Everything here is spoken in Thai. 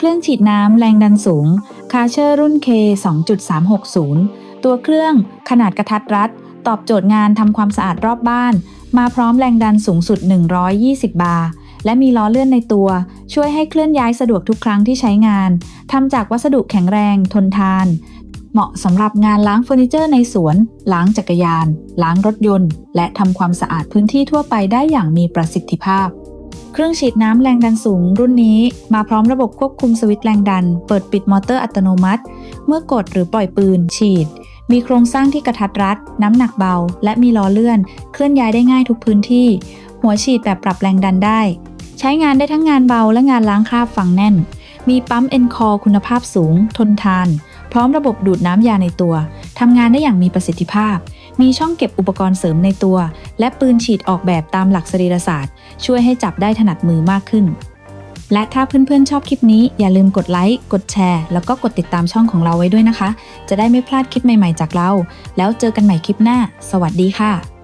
เครื่องฉีดน้ำแรงดันสูงคาเชอร์รุ่น K 2.360 ตัวเครื่องขนาดกระทัดรัด ตอบโจทย์งานทำความสะอาดรอบบ้าน มาพร้อมแรงดันสูงสุด 120 บาร์และมีล้อเลื่อนในตัว ช่วยให้เคลื่อนย้ายสะดวกทุกครั้งที่ใช้งานทำจากวัสดุแข็งแรงทนทาน เหมาะสำหรับงานล้างเฟอร์นิเจอร์ในสวน ล้างจักรยาน ล้างรถยนต์ และทำความสะอาดพื้นที่ทั่วไปได้อย่างมีประสิทธิภาพ เครื่องฉีดน้ำแรงดันสูงรุ่นนี้มาพร้อมระบบควบคุมสวิตช์แรงดัน เปิดปิดมอเตอร์อัตโนมัติ เมื่อกดหรือปล่อยปืน ฉีด มีโครงสร้างที่กระทัดรัด น้ำหนักเบา และมีล้อเลื่อน เคลื่อนย้ายได้ง่ายทุกพื้นที่ หัวฉีดแบบปรับแรงดันได้ ใช้งานได้ทั้งงานเบาและงานล้างคราบฝังแน่น มีปั๊มเอ็นคอคุณภาพสูง ทนทาน พร้อมระบบดูดน้ำยาในตัว ทำงานได้อย่างมีประสิทธิภาพ มีช่องเก็บอุปกรณ์เสริมในตัว และปืนฉีดออกแบบตามหลักสรีรศาสตร์ ช่วยให้จับได้ถนัดมือมากขึ้น และถ้าเพื่อนๆชอบคลิปนี้อย่าลืมกดไลค์ กดแชร์ แล้วก็กดติดตามช่องของเราไว้ด้วยนะคะ จะได้ไม่พลาดคลิปใหม่ๆจากเรา แล้วเจอกันใหม่คลิปหน้า สวัสดีค่ะ